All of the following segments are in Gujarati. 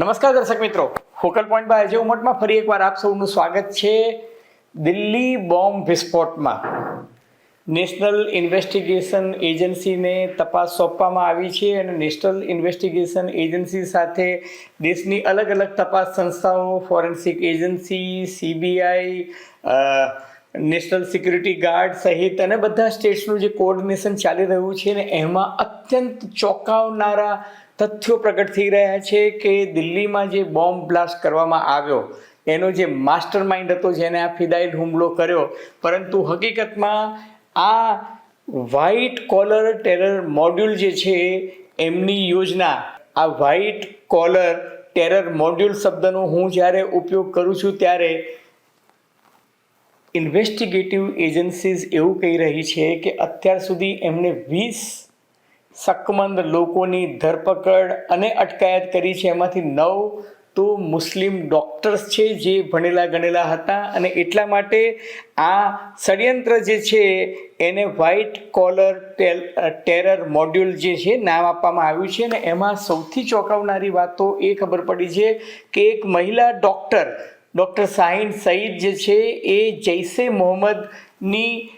નમસ્કાર દર્શક મિત્રો. ફોકલ પોઈન્ટ બાય અજય ઉમટમાં ફરી એકવાર આપ સૌનું સ્વાગત છે દિલ્હી બોમ્બ વિસ્ફોટમાં. નેશનલ ઇન્વેસ્ટિગેશન એજન્સીને તપાસ સોંપવામાં આવી છે અને નેશનલ ઇન્વેસ્ટિગેશન એજન્સી સાથે દેશની અલગ અલગ તપાસ સંસ્થાઓ, forensic agency, CBI national security guard સહિત અને બધા સ્ટેટ્સનું જે કોર્ડિનેશન ચાલી રહ્યું છે ને એમાં અત્યંત ચોંકાવનારા તથ્યો પ્રગટ થઈ રહ્યા છે કે દિલ્હીમાં જે બોમ્બ બ્લાસ્ટ કરવામાં આવ્યો, એનો જે માસ્ટર માઇન્ડ હતો જેને આ ફિદાઇલ હુમલો કર્યો, પરંતુ હકીકતમાં આ વ્હાઇટ કોલર ટેરર મોડ્યુલ જે છે, એમની યોજના, આ વ્હાઇટ કોલર ટેરર મોડ્યુલ શબ્દનો હું જ્યારે ઉપયોગ કરું છું ત્યારે ઇન્વેસ્ટિગેટિવ એજન્સીઝ એવું કહી રહી છે કે અત્યાર સુધી એમણે વીસ શકમંદ લોકોની ધરપકડ અને અટકાયત કરી છે. એમાંથી નવ તો મુસ્લિમ ડૉક્ટર્સ છે જે ભણેલા ગણેલા હતા અને એટલા માટે આ ષડયંત્ર જે છે એને વ્હાઇટ કોલર ટેરર મોડ્યુલ જે છે નામ આપવામાં આવ્યું છે અને એમાં સૌથી ચોંકાવનારી વાત એ ખબર પડી છે કે એક મહિલા ડૉક્ટર ડૉક્ટર શાહીન સઈદ જે છે એ જૈસે મોહમ્મદની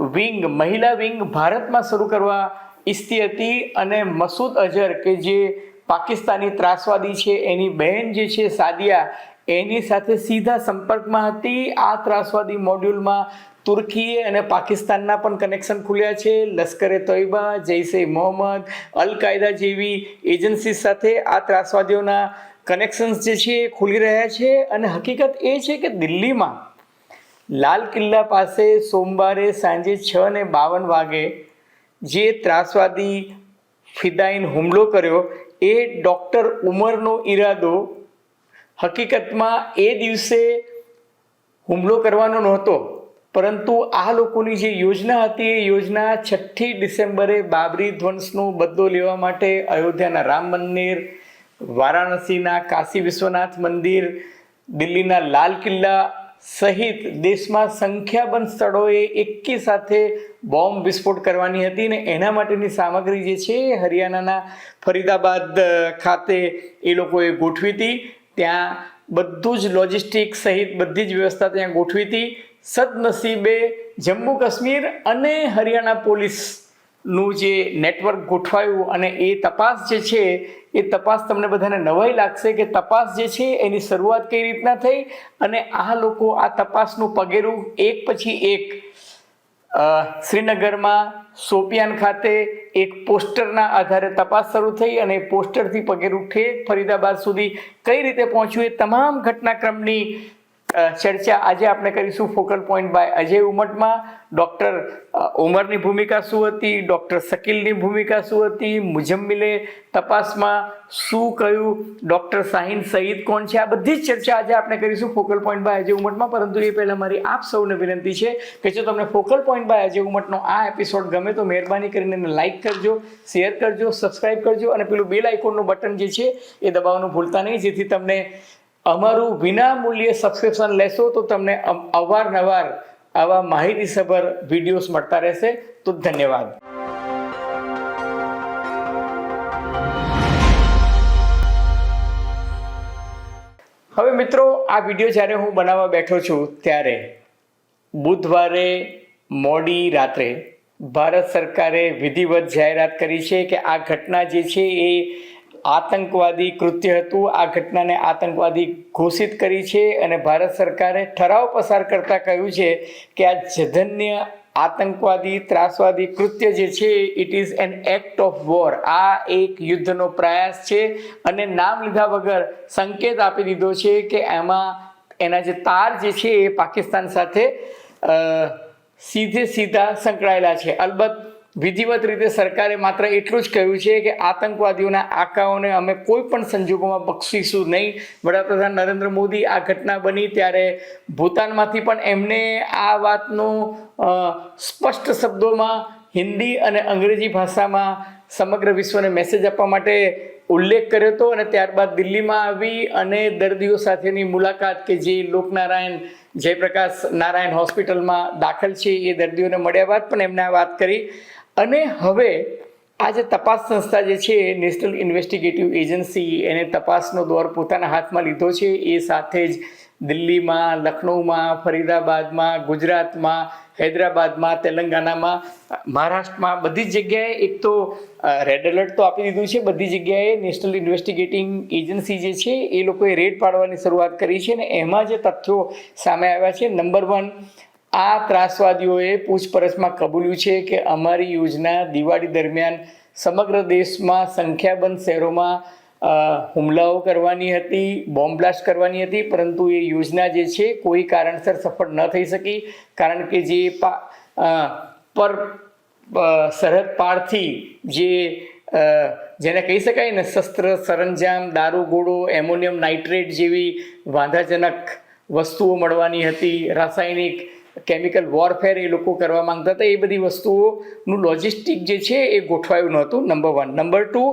વિંગ, મહિલા વિંગ ભારતમાં શરૂ કરવા હતી અને મસૂદ અઝહર, કે જે પાકિસ્તાની ત્રાસવાદી છે, એની બહેન જે છે, સાદિયા, એની સાથે સીધા સંપર્કમાં હતી. આ ત્રાસવાદી મોડ્યુલમાં તુર્કીએ અને પાકિસ્તાનના પણ કનેક્શન ખુલ્યા છે. લશ્કરે તોયબા, જૈસે મોહમ્મદ, અલ કાયદા જેવી એજન્સી સાથે આ ત્રાસવાદીઓના કનેક્શન્સ જે છે, એ ખુલી રહ્યા છે. અને હકીકત એ છે કે દિલ્હીમાં લાલ કિલ્લા પાસે સોમવારે સાંજે છ ને બાવન વાગે જે ત્રાસવાદી ફિદાઈન હુમલો કર્યો, એ ડૉક્ટર ઉમરનો ઈરાદો હકીકતમાં એ દિવસે હુમલો કરવાનો નહોતો. પરંતુ આ લોકોની જે યોજના હતી, એ યોજના છઠ્ઠી ડિસેમ્બરે બાબરી ધ્વંસનો બદલો લેવા માટે અયોધ્યાના રામ મંદિર, વારાણસીના કાશી વિશ્વનાથ મંદિર, દિલ્હીના લાલ કિલ્લા સહિત દેશમાં સંખ્યાબંધ સ્થળોએ એકી સાથે બોમ્બ વિસ્ફોટ કરવાની હતી ને એના માટેની સામગ્રી જે છે હરિયાણાના ફરીદાબાદ ખાતે એ લોકોએ ગોઠવી હતી. ત્યાં બધું જ લોજિસ્ટિક સહિત બધી જ વ્યવસ્થા ત્યાં ગોઠવી હતી. સદનસીબે જમ્મુ કાશ્મીર અને હરિયાણા પોલીસનું જે નેટવર્ક ગોઠવાયું અને એ તપાસ જે છે, એ તપાસ તમને બધાને નવાઈ લાગશે કે તપાસ જે છે, એની શરૂઆત કઈ રીતના થઈ અને આ લોકો આ તપાસનું પગેરું એક પછી એક શ્રીનગરમાં સોપિયાન ખાતે એક પોસ્ટરના આધારે તપાસ શરૂ થઈ અને પોસ્ટરથી પગેરું ઠેક ફરીદાબાદ સુધી કઈ રીતે પહોંચ્યું એ તમામ ઘટનાક્રમની ચર્ચા આજે આપણે કરીશું ફોકલ પોઈન્ટ બાય અજય ઉમટમાં. ડૉક્ટર ઉમરની ભૂમિકા શું હતી? ડૉક્ટર શકીલની ભૂમિકા શું હતી? મુજમ્મિલે તપાસમાં શું કહ્યું? ડૉક્ટર શાહીન સહિત કોણ છે? આ બધી જ ચર્ચા આજે આપણે કરીશું ફોકલ પોઈન્ટ બાય અજય ઉમટમાં. પરંતુ એ પહેલાં મારી આપ સૌને વિનંતી છે કે જો તમને ફોકલ પોઈન્ટ બાય અજય ઉમટનો આ એપિસોડ ગમે તો મહેરબાની કરીને એને લાઇક કરજો શેર કરજો સબસ્ક્રાઇબ કરજો અને પેલું બેલ આઇકોનનું બટન જે છે એ દબાવવાનું ભૂલતા નહીં. જેથી તમને અમારું વિના મૂલ્યે સબસ્ક્રિપ્શન લેશો તો તમને અવારનવાર આવા માહિતીસભર વિડીયોઝ મળતા રહેશે. તો ધન્યવાદ. હવે મિત્રો, આ વીડિયો જ્યારે હું બનાવવા બેઠો છું ત્યારે બુધવારે મોડી રાત્રે ભારત સરકારે વિધિવત જાહેરાત કરી છે કે આ ઘટના જે છે એ આતંકવાદી કૃત્ય હતું. આ ઘટનાને આતંકવાદી ઘોષિત કરી છે અને ભારત સરકારે ઠરાવ પસાર કરતા કહ્યું છે કે આ જધન્ય આતંકવાદી, ત્રાસવાદી કૃત્ય જે છે it is an act of war આ એક યુદ્ધનો પ્રયાસ છે અને નામ લીધા વગર સંકેત આપી દીધો છે કે એમાં એના જે તાર જે છે એ પાકિસ્તાન સાથે સીધે સીધા સંકળાયેલા છે. અલબત્ત વિધિવત રીતે સરકારે માત્ર એટલું જ કહ્યું છે કે આતંકવાદીઓના આકાઓને અમે કોઈ પણ સંજોગોમાં બક્ષીશું નહીં. વડાપ્રધાન નરેન્દ્ર મોદી આ ઘટના બની ત્યારે ભૂતાનમાંથી પણ એમને આ વાતનું સ્પષ્ટ શબ્દોમાં હિન્દી અને અંગ્રેજી ભાષામાં સમગ્ર વિશ્વને મેસેજ આપવા માટે ઉલ્લેખ કર્યો હતો અને ત્યારબાદ દિલ્હીમાં આવી અને દર્દીઓ સાથેની મુલાકાત કે જે લોકનારાયણ, જયપ્રકાશ નારાયણ હોસ્પિટલમાં દાખલ છે એ દર્દીઓને મળ્યા બાદ પણ એમને આ વાત કરી. અને હવે આ જે તપાસ સંસ્થા જે છે નેશનલ ઇન્વેસ્ટિગેટિવ એજન્સી એને તપાસનો દોર પોતાના હાથમાં લીધો છે. એ સાથે જ દિલ્હીમાં લખનૌમાં ફરીદાબાદમાં, ગુજરાતમાં, હૈદરાબાદમાં, તેલંગાનામાં, મહારાષ્ટ્રમાં બધી જ જગ્યાએ એક તો રેડ એલર્ટ તો આપી દીધું છે. બધી જગ્યાએ નેશનલ ઇન્વેસ્ટિગેટિંગ એજન્સી જે છે, એ લોકોએ રેડ પાડવાની શરૂઆત કરી છે અને એમાં જે તથ્યો સામે આવ્યા છે નંબર વન આ ત્રાસવાદીઓએ પૂછપરછમાં કબૂલ્યું છે કે અમારી યોજના દિવાળી દરમિયાન સમગ્ર દેશમાં સંખ્યાબંધ શહેરોમાં હુમલાઓ કરવાની હતી, બોમ્બ બ્લાસ્ટ કરવાની હતી, પરંતુ એ યોજના જે છે કોઈ કારણસર સફળ ન થઈ શકી, કારણ કે જે પર સરહદ પારથી જે જેને કહી શકાય ને શસ્ત્ર, સરંજામ, દારૂ, ગોળો, એમોનિયમ નાઇટ્રેટ જેવી વાંધાજનક વસ્તુઓ મળવાની હતી, રાસાયણિક કેમિકલ વોરફેર એ લોકો કરવા માંગતા હતા. એ બધી વસ્તુઓનું લોજિસ્ટિક જે છે એ ગોઠવાયું નહોતું નંબર વન નંબર ટુ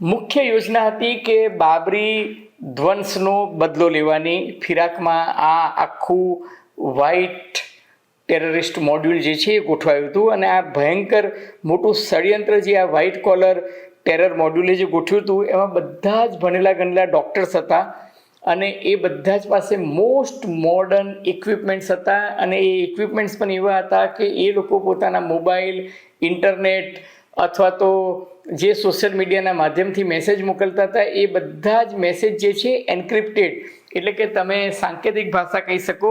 મુખ્ય યોજના હતી કે બાબરી ધ્વંસનો બદલો લેવાની. ફિરાકમાં આ આખું વ્હાઇટ ટેરરિસ્ટ મોડ્યુલ જે છે એ ગોઠવાયું હતું અને આ ભયંકર મોટું ષડયંત્ર જે આ વ્હાઇટ કોલર ટેરર મોડ્યુલે જે ગોઠવ્યું હતું, એમાં બધા જ ભણેલા ગણેલા ડૉક્ટર્સ હતા. અને એ બધા જ પાસે મોસ્ટ મોડર્ન ઇક્વિપમેન્ટ્સ હતા. અને એ ઇક્વિપમેન્ટ્સ પણ એવા હતા કે એ લોકો પોતાના મોબાઈલ ઇન્ટરનેટ અથવા તો જે સોશિયલ મીડિયાના માધ્યમથી મેસેજ મોકલતા હતા, એ બધા જ મેસેજ જે છે એન્ક્રિપ્ટેડ એટલે કે તમે સાંકેતિક ભાષા કહી શકો,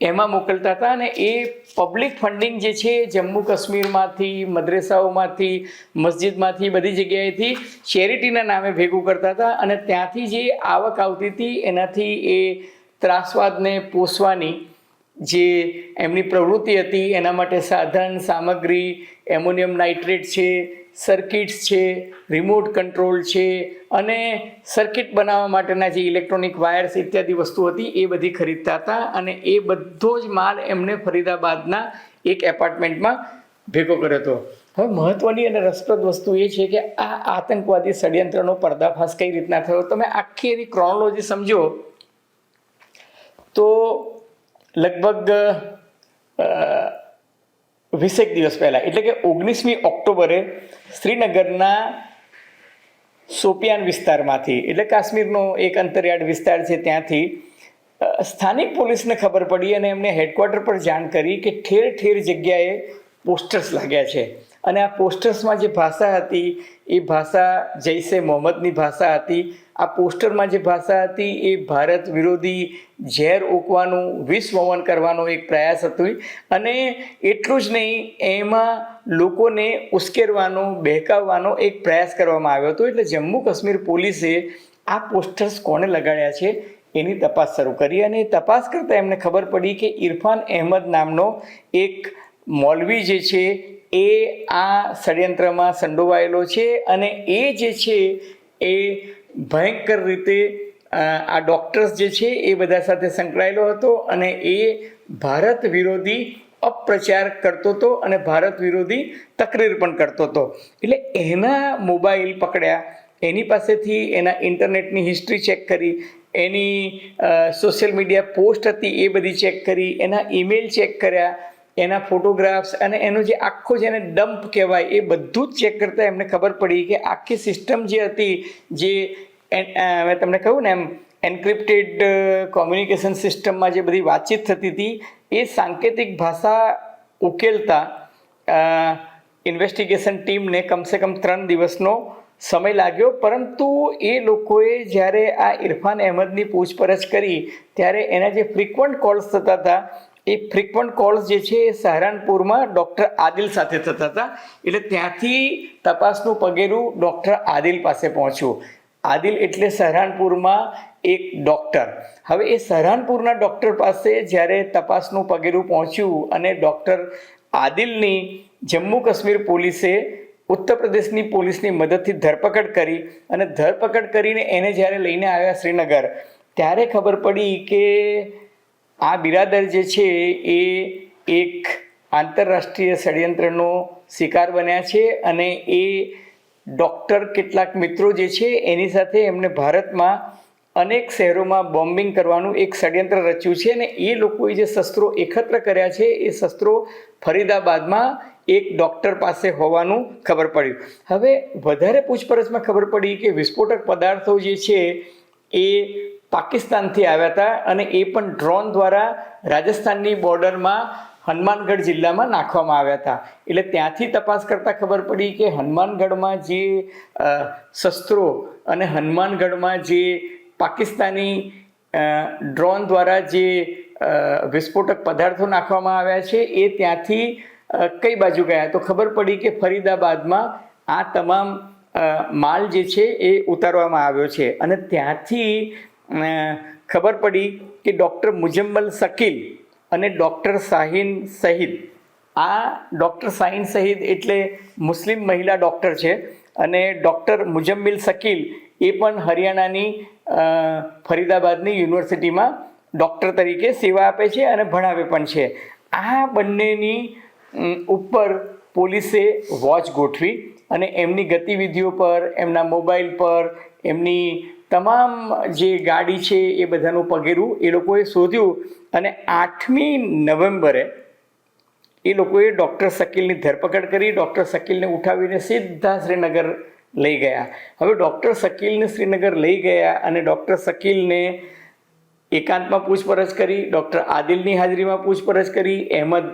એમાં મોકલતા હતા અને એ પબ્લિક ફંડિંગ જે છે, જમ્મુ કાશ્મીરમાંથી, મદ્રેસાઓમાંથી, મસ્જિદમાંથી, બધી જગ્યાએથી ચેરિટીના નામે ભેગું કરતા હતા અને ત્યાંથી જે આવક આવતી હતી, એનાથી એ ત્રાસવાદને પોષવાની જે એમની પ્રવૃત્તિ હતી, એના માટે સાધન, સામગ્રી, એમોનિયમ નાઇટ્રેટ છે સર્કિટ્સ છે રિમોટ કંટ્રોલ છે અને સર્કિટ બનાવવા માટેના જે ઇલેક્ટ્રોનિક વાયર્સ ઇત્યાદિ વસ્તુ હતી એ બધી ખરીદતા હતા અને એ બધો જ માલ એમને ફરીદાબાદના એક એપાર્ટમેન્ટમાં ભેગો કર્યો હતો. હવે મહત્ત્વની અને રસપ્રદ વસ્તુ એ છે કે આ આતંકવાદી ષડયંત્રનો પર્દાફાશ કઈ રીતના થયો? તમે આખી એની ક્રોનોલોજી સમજો. તો લગભગ વીસેક દિવસ પહેલાં, એટલે કે ઓગણીસમી ઓક્ટોબરે શ્રીનગરના સોપિયાન વિસ્તારમાંથી, એટલે કાશ્મીરનો એક અંતરિયાળ વિસ્તાર છે ત્યાંથી સ્થાનિક પોલીસને ખબર પડી અને એમને હેડક્વાર્ટર પર જાણ કરી કે ઠેર ઠેર જગ્યાએ પોસ્ટર્સ લાગ્યા છે. અને આ પોસ્ટર્સમાં જે ભાષા હતી, એ ભાષા જૈસે મોહમ્મદની ભાષા હતી. આ પોસ્ટરમાં જે ભાષા હતી, એ ભારત વિરોધી ઝેર ઓકવાનું વિશ્વવન કરવાનો એક પ્રયાસ હતો. અને એટલું જ નહીં, એમાં લોકોને ઉશ્કેરવાનો, બહેકાવવાનો એક પ્રયાસ કરવામાં આવ્યો હતો. એટલે જમ્મુ કાશ્મીર પોલીસે આ પોસ્ટર્સ કોણે લગાડ્યા છે? એની તપાસ શરૂ કરી અને તપાસ કરતાં એમને ખબર પડી કે ઇરફાન અહેમદ નામનો એક મૌલવી જે છે એ આ ષડયંત્રમાં સંડોવાયેલો છે અને એ જે છે એ ભયંકર રીતે આ ડૉક્ટર્સ જે છે એ બધા સાથે સંકળાયેલો હતો અને એ ભારત વિરોધી અપપ્રચાર કરતો હતો અને ભારત વિરોધી તકરીર પણ કરતો હતો. એટલે એના મોબાઈલ પકડ્યા, એની પાસેથી એના ઇન્ટરનેટની હિસ્ટ્રી ચેક કરી, એની સોશિયલ મીડિયા પોસ્ટ હતી એ બધી ચેક કરી, એના ઈમેલ ચેક કર્યા એના ફોટોગ્રાફ્સ અને એનો જે આખો જેને ડમ્પ કહેવાય, એ બધું જ ચેક કરતાં એમને ખબર પડી કે આખી સિસ્ટમ જે હતી, જે મેં તમને કહ્યું ને એમ એન્ક્રિપ્ટેડ કોમ્યુનિકેશન સિસ્ટમમાં જે બધી વાતચીત થતી હતી, એ સાંકેતિક ભાષા ઉકેલતા ઇન્વેસ્ટિગેશન ટીમને કમસે કમ ત્રણ દિવસનો સમય લાગ્યો. પરંતુ એ લોકોએ જ્યારે આ ઇરફાન અહેમદની પૂછપરછ કરી, ત્યારે એના જે ફ્રિકવન્ટ કોલ્સ થતા હતા એ ફ્રિકવન્ટ કોલ્સ જે છે એ સહારનપુરમાં ડૉક્ટર આદિલ સાથે થતા હતા. એટલે ત્યાંથી તપાસનું પગેરું ડૉક્ટર આદિલ પાસે પહોંચ્યું. આદિલ એટલે સહારનપુરમાં એક ડૉક્ટર હવે એ સહરાનપુરના ડૉક્ટર પાસે જ્યારે તપાસનું પગેરું પહોંચ્યું અને ડૉક્ટર આદિલની જમ્મુ કાશ્મીર પોલીસે ઉત્તર પ્રદેશની પોલીસની મદદથી ધરપકડ કરી અને ધરપકડ કરીને એને જ્યારે લઈને આવ્યા શ્રીનગર, ત્યારે ખબર પડી કે આ બિરાદર જે છે એ એક આંતરરાષ્ટ્રીય ષડયંત્રનો શિકાર બન્યા છે અને એ ડૉક્ટર કેટલાક મિત્રો જે છે એની સાથે એમણે ભારતમાં અનેક શહેરોમાં બોમ્બિંગ કરવાનું એક ષડયંત્ર રચ્યું છે અને એ લોકોએ જે શસ્ત્રો એકત્ર કર્યા છે એ શસ્ત્રો ફરીદાબાદમાં એક ડૉક્ટર પાસે હોવાનું ખબર પડ્યું. હવે વધારે પૂછપરછમાં ખબર પડી કે વિસ્ફોટક પદાર્થો જે છે એ પાકિસ્તાનથી આવ્યા હતા અને એ પણ ડ્રોન દ્વારા રાજસ્થાનની બોર્ડરમાં હનુમાનગઢ જિલ્લામાં નાખવામાં આવ્યા હતા. એટલે ત્યાંથી તપાસ કરતાં ખબર પડી કે હનુમાનગઢમાં જે શસ્ત્રો અને હનુમાનગઢમાં જે પાકિસ્તાની ડ્રોન દ્વારા જે વિસ્ફોટક પદાર્થો નાખવામાં આવ્યા છે, એ ત્યાંથી કઈ બાજુ ગયા? તો ખબર પડી કે ફરીદાબાદમાં આ તમામ માલ જે છે એ ઉતારવામાં આવ્યો છે. અને ત્યાંથી ખબર પડી કે ડૉક્ટર મુજમ્મલ શકીલ અને ડૉક્ટર શાહીન સહિદ. આ ડૉક્ટર શાહીન સહિદ એટલે મુસ્લિમ મહિલા ડૉક્ટર છે અને ડૉક્ટર મુજમ્મિલ શકીલ એ પણ હરિયાણાની ફરીદાબાદની યુનિવર્સિટીમાં ડૉક્ટર તરીકે સેવા આપે છે અને ભણાવે પણ છે. આ બંનેની ઉપર પોલીસે વોચ ગોઠવી અને એમની ગતિવિધિઓ પર, એમના મોબાઈલ પર, એમની તમામ જે ગાડી છે એ બધાનું પગેરું એ લોકોએ શોધ્યું અને આઠમી નવેમ્બરે એ લોકોએ ડૉક્ટર શકીલની ધરપકડ કરી, ડૉક્ટર શકીલને ઉઠાવીને સીધા શ્રીનગર લઈ ગયા. હવે ડૉક્ટર શકીલને શ્રીનગર લઈ ગયા અને ડૉક્ટર શકીલને એકાંતમાં પૂછપરછ કરી, ડૉક્ટર આદિલની હાજરીમાં પૂછપરછ કરી, અહેમદ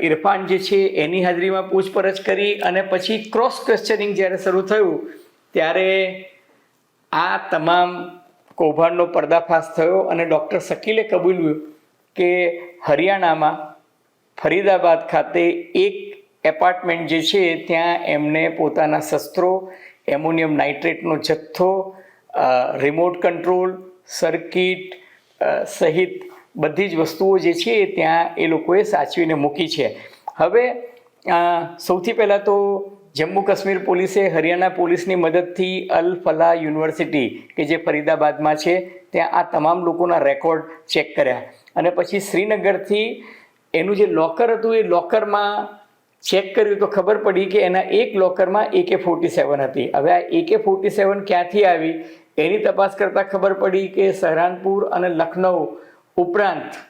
ઇરફાન જે છે એની હાજરીમાં પૂછપરછ કરી અને પછી ક્રોસ ક્વેશ્ચનિંગ જ્યારે શરૂ થયું, ત્યારે આ તમામ કૌભાંડનો પર્દાફાશ થયો અને ડૉક્ટર શકીલે કબૂલ્યું કે હરિયાણામાં ફરીદાબાદ ખાતે એક એપાર્ટમેન્ટ જે છે, ત્યાં એમને પોતાના શસ્ત્રો, એમોનિયમ નાઇટ્રેટનો જથ્થો રિમોટ કંટ્રોલ, સર્કિટ સહિત બધી જ વસ્તુઓ જે છે, ત્યાં એ લોકોએ સાચવીને મૂકી છે. હવે સૌથી પહેલાં તો જમ્મુ કાશ્મીર પોલીસે હરિયાણા પોલીસની મદદથી અલ ફલાહ યુનિવર્સિટી, કે જે ફરીદાબાદમાં છે, ત્યાં આ તમામ લોકોના રેકોર્ડ ચેક કર્યા. અને પછી શ્રીનગરથી એનું જે લોકર હતું, એ લોકરમાં ચેક કર્યું તો ખબર પડી કે એના એક લોકરમાં એકે ફોર્ટી સેવન હતી. હવે આ એકે ફોર્ટી સેવન ક્યાંથી આવી? એની તપાસ કરતાં ખબર પડી કે સહરાનપુર અને લખનઉ ઉપરાંત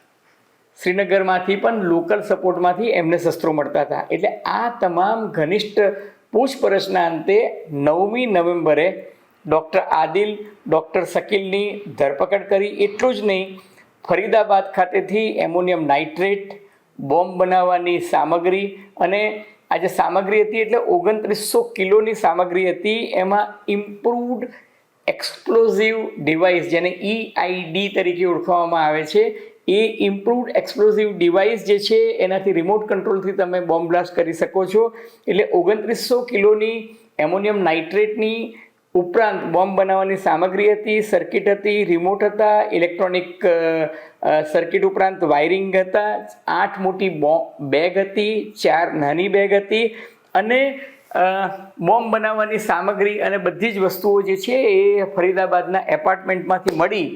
શ્રીનગરમાંથી પણ લોકલ સપોર્ટમાંથી એમને શસ્ત્રો મળતા હતા. એટલે આ તમામ ઘનિષ્ઠ પૂછપરછના અંતે નવમી નવેમ્બરે ડૉક્ટર આદિલ, ડૉક્ટર શકીલની ધરપકડ કરી. એટલું જ નહીં, ફરીદાબાદ ખાતેથી એમોનિયમ નાઇટ્રેટ, બોમ્બ બનાવવાની સામગ્રી અને આ જે સામગ્રી હતી એટલે ઓગણત્રીસો કિલોની સામગ્રી હતી. એમાં ઇમ્પ્રુવડ એક્સપ્લોઝિવ ડિવાઇસ જેને E ઈઆઈડી તરીકે ઓળખવામાં આવે છે. એ ઇમ્પ્રુવડ એક્સપ્લોઝિવ ડિવાઇસ જે છે, એનાથી રિમોટ કંટ્રોલથી તમે બોમ્બ બ્લાસ્ટ કરી શકો છો. એટલે ઓગણત્રીસો કિલોની એમોનિયમ નાઇટ્રેટની ઉપરાંત બોમ્બ બનાવવાની સામગ્રી હતી સર્કિટ હતી રિમોટ હતા ઇલેક્ટ્રોનિક સર્કિટ ઉપરાંત વાયરિંગ હતા, આઠ મોટી બેગ હતી, ચાર નાની બેગ હતી અને બોમ્બ બનાવવાની સામગ્રી અને બધી જ વસ્તુઓ જે છે, એ ફરીદાબાદના એપાર્ટમેન્ટમાંથી મળી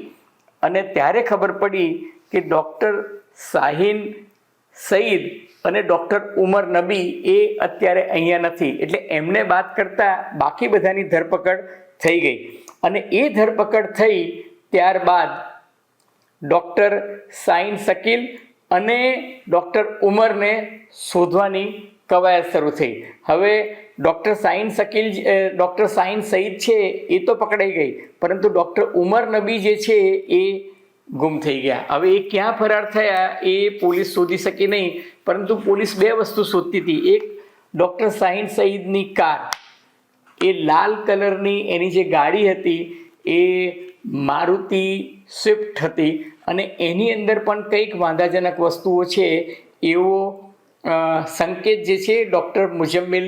અને ત્યારે ખબર પડી કે ડૉક્ટર શાહીન સઈદ અને ડૉક્ટર ઉમર નબી એ અત્યારે અહીંયા નથી. એટલે એમને બાદ કરતાં બાકી બધાની ધરપકડ થઈ ગઈ. અને એ ધરપકડ થઈ ત્યારબાદ ડૉક્ટર સાઈન શકીલ અને ડૉક્ટર ઉમરને શોધવાની કવાયત શરૂ થઈ. હવે ડૉક્ટર સાઈન શકીલ ડૉક્ટર સાઈન સઈદ છે એ તો પકડાઈ ગઈ. પરંતુ ડૉક્ટર ઉમર નબી જે છે એ ગુમ થઈ ગયા. હવે એ ક્યાં ફરાર થયા એ પોલીસ શોધી શકી નહીં, પરંતુ પોલીસ બે વસ્તુ શોધતી હતી. એક, ડૉક્ટર સાહિન સઈદની કાર. એ લાલ કલરની એની જે ગાડી હતી, એ મારુતિ સ્વિફ્ટ હતી અને એની અંદર પણ કંઈક વાંધાજનક વસ્તુઓ છે એવો સંકેત જે છે ડૉક્ટર મુજમ્મિલ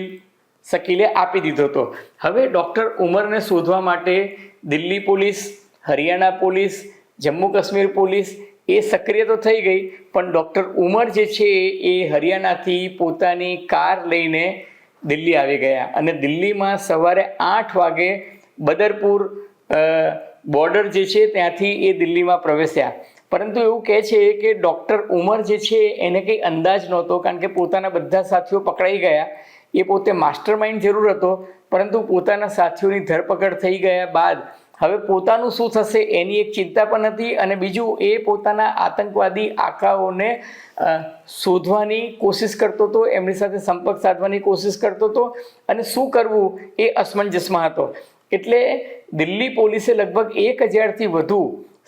શકીલે આપી દીધો હતો. હવે ડૉક્ટર ઉમરને શોધવા માટે Delhi police, Haryana police Jammu Kashmir police એ સક્રિય તો થઈ ગઈ, પણ ડૉક્ટર ઉમર જે છે એ હરિયાણાથી પોતાની કાર લઈને દિલ્હી આવી ગયા અને દિલ્હીમાં સવારે આઠ વાગે બદરપુર બોર્ડર જે છે ત્યાંથી એ દિલ્હીમાં પ્રવેશ્યા. પરંતુ એવું કહે છે કે ડૉક્ટર ઉમર જે છે એને કંઈ અંદાજ નહોતો, કારણ કે પોતાના બધા સાથીઓ પકડાઈ ગયા. એ પોતે માસ્ટર માઇન્ડ જરૂર હતો, પરંતુ પોતાના સાથીઓની ધરપકડ થઈ ગયા બાદ હવે પોતાનું શું થશે એની એક ચિંતા પણ હતી અને બીજું એ પોતાના આતંકવાદી આકાઓને શોધવાની કોશિશ કરતો હતો, એમની સાથે સંપર્ક સાધવાની કોશિશ કરતો હતો અને શું કરવું એ અસમંજસમાં હતો. એટલે દિલ્હી પોલીસે લગભગ એક હજારથી વધુ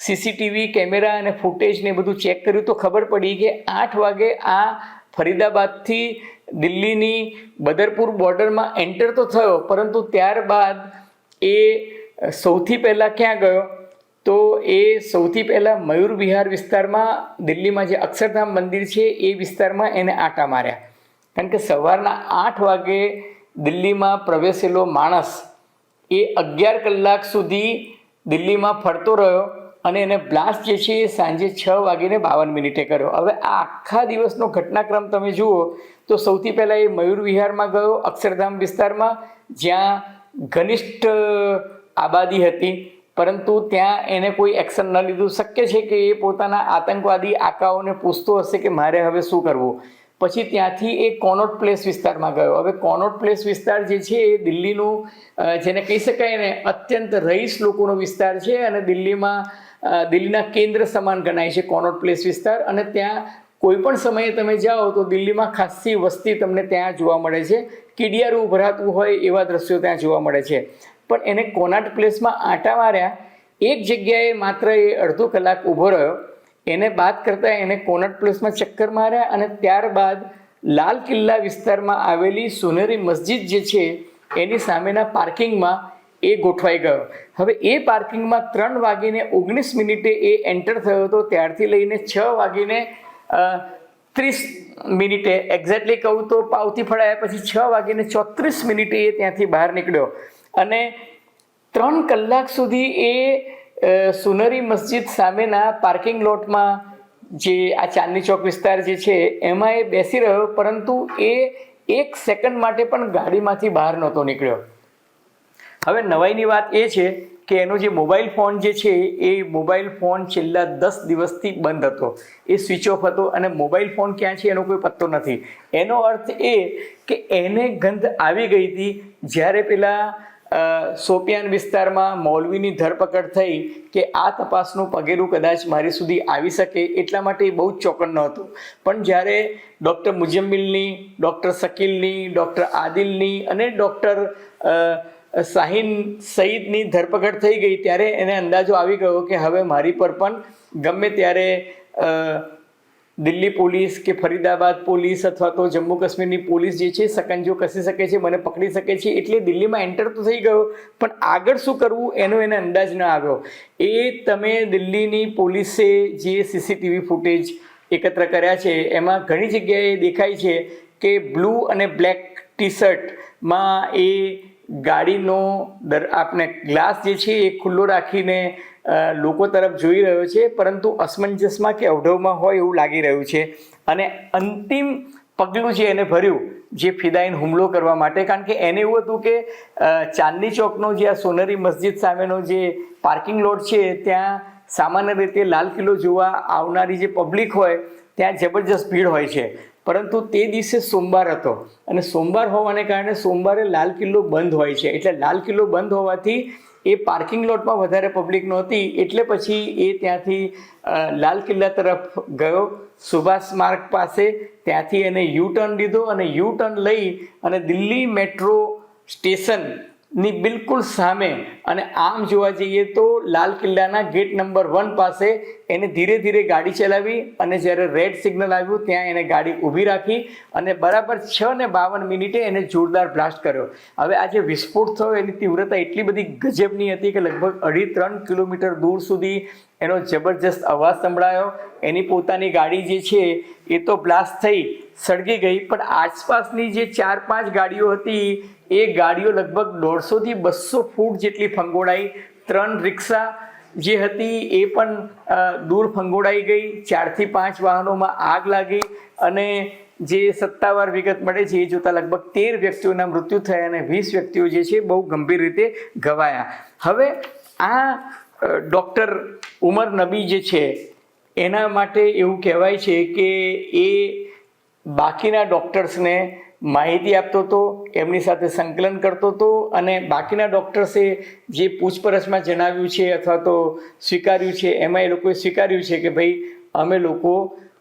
સીસીટીવી કેમેરા અને ફૂટેજ ને બધું ચેક કર્યું તો ખબર પડી કે આઠ વાગે આ ફરીદાબાદથી દિલ્હીની બદરપુર બોર્ડરમાં એન્ટર તો થયો, પરંતુ ત્યારબાદ એ સૌથી પહેલાં ક્યાં ગયો? તો એ સૌથી પહેલાં મયુર વિહાર વિસ્તારમાં દિલ્હીમાં જે અક્ષરધામ મંદિર છે, એ વિસ્તારમાં એને આંટા માર્યા. કારણ કે સવારના આઠ વાગે દિલ્હીમાં પ્રવેશેલો માણસ એ અગિયાર કલાક સુધી દિલ્હીમાં ફરતો રહ્યો અને એને બ્લાસ્ટ જે છે, એ સાંજે છ વાગીને બાવન મિનિટે કર્યો. હવે આ આખા દિવસનો ઘટનાક્રમ તમે જુઓ, તો સૌથી પહેલાં એ મયુર વિહારમાં ગયો અક્ષરધામ વિસ્તારમાં, જ્યાં ઘનિષ્ઠ આબાદી હતી, પરંતુ ત્યાં એને કોઈ એક્શન ન લીધું. શક્ય છે કે એ પોતાના આતંકવાદી આકાઓને પૂછતો હશે કે મારે હવે શું કરવું? પછી ત્યાંથી એ કોનોટ પ્લેસ વિસ્તારમાં ગયો. હવે કોનોટ પ્લેસ વિસ્તાર જે છે એ દિલ્હીનું જેને કહી શકાય ને, અત્યંત રહીશ લોકોનો વિસ્તાર છે અને દિલ્હીમાં દિલ્હીના કેન્દ્ર સમાન ગણાય છે કોનોટ પ્લેસ વિસ્તાર. અને ત્યાં કોઈ પણ સમયે તમે જાઓ તો દિલ્હીમાં ખાસ્સી વસ્તી તમને ત્યાં જોવા મળે છે. કીડિયારું ભરાતું હોય એવા દ્રશ્યો ત્યાં જોવા મળે છે. પણ એને કોનાટ પ્લેસમાં આંટા માર્યા. એક જગ્યાએ માત્ર એ અડધો કલાક ઊભો રહ્યો. એને બાદ કરતાં એને કોનટ પ્લેસમાં ચક્કર માર્યા અને ત્યારબાદ લાલ કિલ્લા વિસ્તારમાં આવેલી સોનેરી મસ્જિદ જે છે, એની સામેના પાર્કિંગમાં એ ગોઠવાઈ ગયો. હવે એ પાર્કિંગમાં ત્રણ વાગીને ઓગણીસ મિનિટે એ એન્ટર થયો હતો. ત્યારથી લઈને છ વાગીને ત્રીસ મિનિટે. એક્ઝેક્ટલી કહું તો પાવતી ફળાયા પછી છ વાગીને ચોત્રીસ મિનિટે એ ત્યાંથી બહાર નીકળ્યો. અને ત્રણ કલાક સુધી એ સુનરી મસ્જિદ સામેના પાર્કિંગ લોટમાં જે આ ચાંદની ચોક વિસ્તાર જે છે, એમાં એ બેસી રહ્યો, પરંતુ એ એક સેકન્ડ માટે પણ ગાડીમાંથી બહાર નહોતો નીકળ્યો. હવે નવાઈની વાત એ છે કે એનો જે મોબાઈલ ફોન જે છે, એ મોબાઈલ ફોન છેલ્લા દસ દિવસથી બંધ હતો. એ સ્વિચ ઓફ હતો અને મોબાઈલ ફોન ક્યાં છે એનો કોઈ પત્તો નથી. એનો અર્થ એ કે એને ગંધ આવી ગઈ હતી જ્યારે પેલા સોપિયાન વિસ્તારમાં મૌલવીની ધરપકડ થઈ કે આ તપાસનું પગેરું કદાચ મારી સુધી આવી શકે એટલા માટે બહુ જ ચોકન નહોતું પણ જ્યારે ડૉક્ટર મુજમ્મિલની, ડૉક્ટર શકીલની, ડૉક્ટર આદિલની અને ડૉક્ટર શાહીન સઈદની ધરપકડ થઈ ગઈ ત્યારે એને અંદાજો આવી ગયો કે હવે મારી પર પણ ગમે ત્યારે દિલ્હી પોલીસ કે ફરીદાબાદ પોલીસ અથવા તો જમ્મુ કાશ્મીરની પોલીસ જે છે, સકંજો કસી શકે છે, મને પકડી શકે છે, એટલે દિલ્હીમાં એન્ટર તો થઈ ગયો, પણ આગળ શું કરવું એનો એને અંદાજ ન આવ્યો. એ તમે દિલ્હીની પોલીસે જે સીસીટીવી ફૂટેજ એકત્ર કર્યા છે, એમાં ઘણી જગ્યાએ દેખાય છે કે બ્લુ અને બ્લેક ટી શર્ટમાં એ ગાડીનો દર આપણે ગ્લાસ જે છે એ ખુલ્લો રાખીને લોકો તરફ જોઈ રહ્યો છે, પરંતુ અસમંજસમાં કે અવઢવમાં હોય એવું લાગી રહ્યું છે. અને અંતિમ પગલું જે એને ભર્યું, જે ફિદાઈન હુમલો કરવા માટે, કારણ કે એને એવું હતું કે ચાંદની ચોકનો જે આ સોનરી મસ્જિદ સામેનો જે પાર્કિંગ લોટ છે, ત્યાં સામાન્ય રીતે લાલ કિલ્લો જોવા આવનારી જે પબ્લિક હોય, ત્યાં જબરજસ્ત ભીડ હોય છે. પરંતુ તે દિવસે સોમવાર હતો અને સોમવાર હોવાને કારણે સોમવારે લાલ કિલ્લો બંધ હોય છે. એટલે લાલ કિલ્લો બંધ હોવાથી એ પાર્કિંગ લોટમાં વધારે પબ્લિક નહોતી, એટલે પછી એ ત્યાંથી લાલ કિલ્લા તરફ ગયો, સુભાષ માર્ગ પાસે, ત્યાંથી એને યુ ટર્ન લીધો અને યુ ટર્ન લઈ અને દિલ્હી મેટ્રો સ્ટેશનની બિલકુલ સામે. અને આમ જોવા જઈએ તો લાલ કિલ્લાના ગેટ નંબર વન પાસે એને ધીરે ધીરે ગાડી ચલાવી અને જ્યારે રેડ સિગ્નલ આવ્યું ત્યાં એને ગાડી ઊભી રાખી અને બરાબર છ ને બાવન મિનિટે એને જોરદાર બ્લાસ્ટ કર્યો. હવે આ જે વિસ્ફોટ થયો એની તીવ્રતા એટલી બધી ગજબની હતી કે લગભગ અઢી ત્રણ કિલોમીટર દૂર સુધી એનો જબરજસ્ત અવાજ સંભળાયો. એની પોતાની ગાડી જે છે એ તો બ્લાસ્ટ થઈ સળગી ગઈ. પણ આસપાસની જે ચાર પાંચ ગાડીઓ હતી, એ ગાડીઓ લગભગ દોઢસોથી બસો ફૂટ જેટલી ફંગોળાઈ. ત્રણ રિક્ષા જે હતી, એ પણ દૂર ફંગોળાઈ ગઈ. ચારથી પાંચ વાહનોમાં આગ લાગી અને જે સત્તાવાર વિગત મળે છે, એ જોતાં લગભગ તેર વ્યક્તિઓના મૃત્યુ થયા અને વીસ વ્યક્તિઓ જે છે, બહુ ગંભીર રીતે ઘવાયા. હવે આ ડૉક્ટર ઉમર નબી જે છે, એના માટે એવું કહેવાય છે કે એ બાકીના ડૉક્ટર્સને માહિતી આપતો હતો, એમની સાથે સંકલન કરતો હતો અને બાકીના ડૉક્ટર્સે જે પૂછપરછમાં જણાવ્યું છે અથવા તો સ્વીકાર્યું છે, એમાં એ લોકોએ સ્વીકાર્યું છે કે ભાઈ અમે લોકો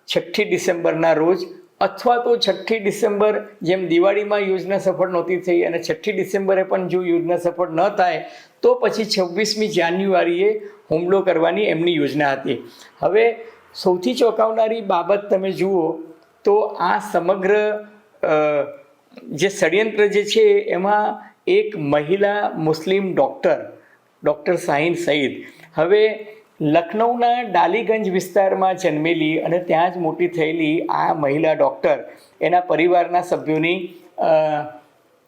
છઠ્ઠી ડિસેમ્બરના રોજ અથવા તો છઠ્ઠી ડિસેમ્બર જેમ દિવાળીમાં યોજના સફળ નહોતી થઈ અને છઠ્ઠી ડિસેમ્બરે પણ જો યોજના સફળ ન થાય, તો પછી છવ્વીસમી જાન્યુઆરીએ હુમલો કરવાની એમની યોજના હતી. હવે સૌથી ચોંકાવનારી બાબત તમે જુઓ તો આ સમગ્ર જે ષડયંત્ર જે છે, એમાં એક મહિલા મુસ્લિમ ડૉક્ટર ડૉક્ટર સાહિન સઈદ, હવે લખનૌના ડાલીગંજ વિસ્તારમાં જન્મેલી અને ત્યાં જ મોટી થયેલી આ મહિલા ડૉક્ટર, એના પરિવારના સભ્યોની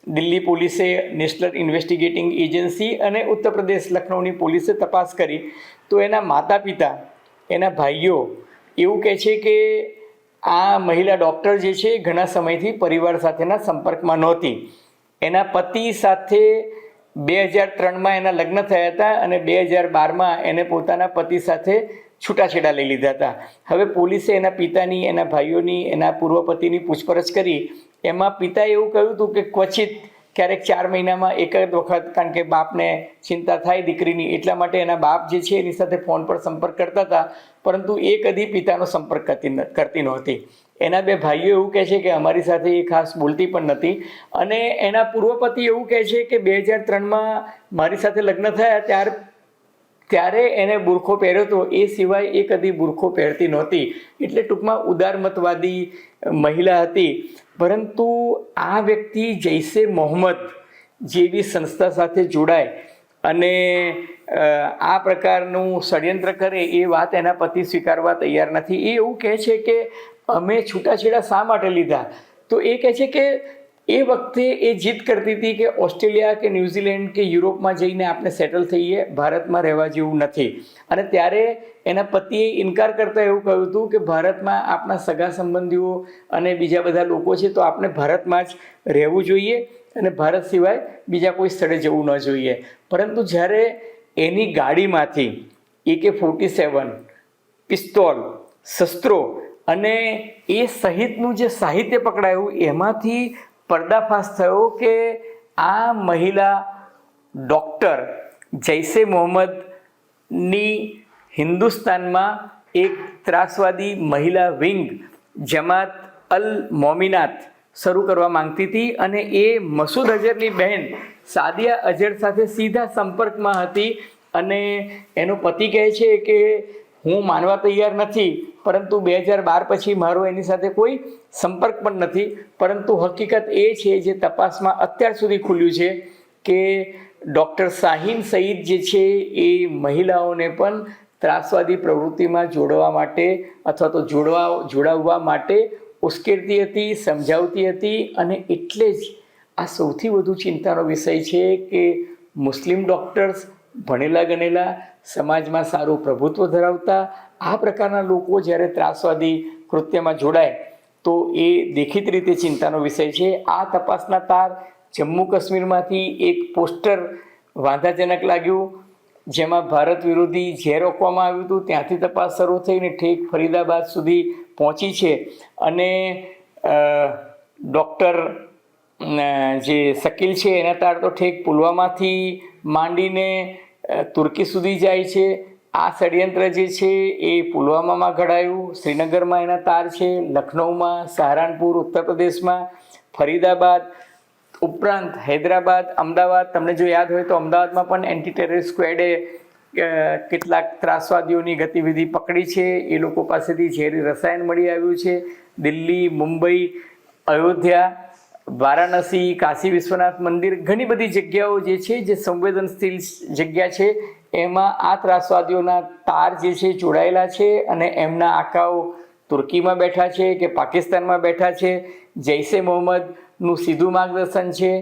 દિલ્હી પોલીસે નેશનલ ઇન્વેસ્ટિગેટિંગ એજન્સી અને ઉત્તર પ્રદેશ લખનૌની પોલીસે તપાસ કરી. તો એના માતા પિતા એના ભાઈઓ એવું કહે છે કે આ મહિલા ડૉક્ટર જે છે ઘણા સમયથી પરિવાર સાથેના સંપર્કમાં નહોતી. એના પતિ સાથે બે હજાર ત્રણમાં એના લગ્ન થયા હતા અને બે હજાર બારમાં એને પોતાના પતિ સાથે છૂટાછેડા લઈ લીધા હતા. હવે પોલીસે એના પિતાની, એના ભાઈઓની, એના પૂર્વ પતિની પૂછપરછ કરી. એમાં પિતાએ એવું કહ્યું હતું કે ક્વચિત ક્યારેક ચાર મહિનામાં એક જ વખત કારણ કે બાપને ચિંતા થાય દીકરીની, એટલા માટે એના બાપ જે છે એની સાથે ફોન પર સંપર્ક કરતા હતા, પરંતુ એ કદી પિતાનો સંપર્ક કરતી કરતી નહોતી. એના બે ભાઈઓ એવું કહે છે કે અમારી સાથે એ ખાસ બોલતી પણ નથી અને એના પૂર્વપતિ એવું કહે છે કે બે હજાર ત્રણમાં મારી સાથે લગ્ન થયા ત્યાર ત્યારે એને બુરખો પહેર્યો હતો એ સિવાય એ કદી બુરખો પહેરતી નહોતી. એટલે ટૂંકમાં ઉદારમતવાદી મહિલા હતી. પરંતુ આ વ્યક્તિ જૈસે મોહમ્મદ જેવી સંસ્થા સાથે જોડાય અને આ પ્રકારનું ષડયંત્ર કરે એ વાત એના પતિ સ્વીકારવા તૈયાર નથી. એ એવું કહે છે કે અમે છૂટાછેડા શા માટે લીધા? તો એ કહે છે કે એ વખતે એ જીદ કરતી હતી કે ઓસ્ટ્રેલિયા કે ન્યૂઝીલેન્ડ કે યુરોપમાં જઈને આપણે સેટલ થઈએ, ભારતમાં રહેવા જેવું નથી. અને ત્યારે એના પતિએ ઇનકાર કરતાં એવું કહ્યું હતું કે ભારતમાં આપણા સગા સંબંધીઓ અને બીજા બધા લોકો છે તો આપણે ભારતમાં જ રહેવું જોઈએ અને ભારત સિવાય બીજા કોઈ સ્થળે જવું ન જોઈએ. પરંતુ જ્યારે એની ગાડીમાંથી એકે ફોર્ટી સેવન પિસ્તોલ, શસ્ત્રો અને એ સહિતનું જે સાહિત્ય પકડાયું, એમાંથી પર્દાફાશ થયો કે આ મહિલા ડૉક્ટર જૈસે મોહમ્મદની હિન્દુસ્તાનમાં એક ત્રાસવાદી મહિલા વિંગ જમાત અલ મોમિનાત શરૂ કરવા માંગતી હતી અને એ મસૂદ અઝહરની બહેન સાદિયા અઝહર સાથે સીધા સંપર્કમાં હતી અને એનો પતિ કહે છે કે હું માનવા તૈયાર નથી, પરંતુ બે હજાર બાર પછી મારો એની સાથે કોઈ સંપર્ક પણ નથી. પરંતુ હકીકત એ છે જે તપાસમાં અત્યાર સુધી ખુલ્યું છે કે ડૉક્ટર શાહીન સઈદ જે છે એ મહિલાઓને પણ ત્રાસવાદી પ્રવૃત્તિમાં જોડવા માટે અથવા તો જોડવા, જોડાવવા માટે ઉશ્કેરતી હતી, સમજાવતી હતી અને એટલે જ આ સૌથી વધુ ચિંતાનો વિષય છે કે મુસ્લિમ ડૉક્ટર્સ ભણેલા ગણેલા, સમાજમાં સારું પ્રભુત્વ ધરાવતા, આ પ્રકારના લોકો જ્યારે ત્રાસવાદી કૃત્યમાં જોડાય, તો એ દેખીત રીતે ચિંતાનો વિષય છે. આ તપાસના તાર જમ્મુ કાશ્મીરમાંથી એક પોસ્ટર વાંધાજનક લાગ્યું, જેમાં ભારત વિરોધી જે રોકવામાં આવ્યું હતું. ત્યાંથી તપાસ શરૂ થઈને ઠેક ફરીદાબાદ સુધી પહોંચી છે. અને ડૉક્ટર જે શકીલ છે, એના તાર તો ઠેક પુલવામાથી માંડીને તુર્કી સુધી જાય છે. આ ષડયંત્ર જે છે એ પુલવામામાં ઘડાયું, શ્રીનગરમાં એના તાર છે લખનૌમાં સહારનપુર ઉત્તર પ્રદેશમાં ફરીદાબાદ, ઉપરાંત હૈદરાબાદ, અમદાવાદ. તમને જો યાદ હોય તો અમદાવાદમાં પણ એન્ટી ટેરરિસ્ટ સ્ક્વેડે કેટલાક ત્રાસવાદીઓની ગતિવિધિ પકડી છે. એ લોકો પાસેથી ઝેરી રસાયણ મળી આવ્યું છે. દિલ્હી, મુંબઈ, અયોધ્યા વારાણસી, કાશી વિશ્વનાથ મંદિર ઘણી બધી જગ્યાઓ જે છે, જે સંવેદનશીલ જગ્યા છે, એમાં આ ત્રાસવાદીઓના તાર જે છે, જોડાયેલા છે અને એમના આકાઓ તુર્કીમાં બેઠા છે કે પાકિસ્તાનમાં બેઠા છે. જૈશે મોહમ્મદનું સીધું માર્ગદર્શન છે,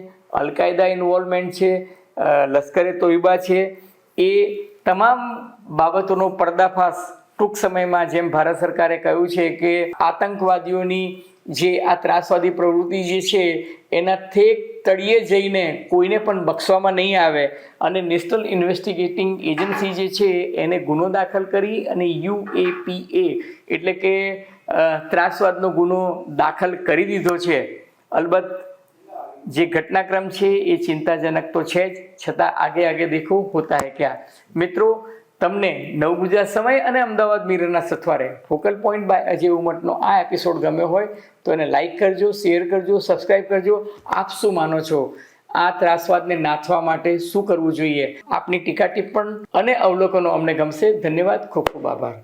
અલકાયદા ઇન્વોલ્વમેન્ટ છે લશ્કરે તોયબા છે. એ તમામ બાબતોનો પર્દાફાશ ટૂંક સમયમાં જેમ ભારત સરકારે કહ્યું છે કે આતંકવાદીઓની જે આ ત્રાસવાદી પ્રવૃત્તિ જે છે, એના થેક તળિયે જઈને કોઈને પણ બક્ષવામાં નહીં આવે અને નેશનલ ઇન્વેસ્ટિગેટિંગ એજન્સી જે છે, એને ગુનો દાખલ કરી અને યુએપીએ એટલે કે ત્રાસવાદનો ગુનો દાખલ કરી દીધો છે. અલબત્ત જે ઘટનાક્રમ છે, એ ચિંતાજનક તો છે જ, છતાં આગે આગે દેખો હોતા હે ક્યાં? મિત્રો તમને નવ ગુજરાત સમય અને અમદાવાદ મિરરના સથવારે ફોકલ પોઈન્ટ બાય અજય ઉમટનો આ એપિસોડ ગમ્યો હોય તો એને લાઈક કરજો શેર કરજો સબસ્ક્રાઈબ કરજો. આપ શું માનો છો? આ ત્રાસવાદને નાથવા માટે શું કરવું જોઈએ? આપની ટીકા ટિપ્પણ અને અવલોકનો અમને ગમશે. ધન્યવાદ. ખૂબ ખૂબ આભાર.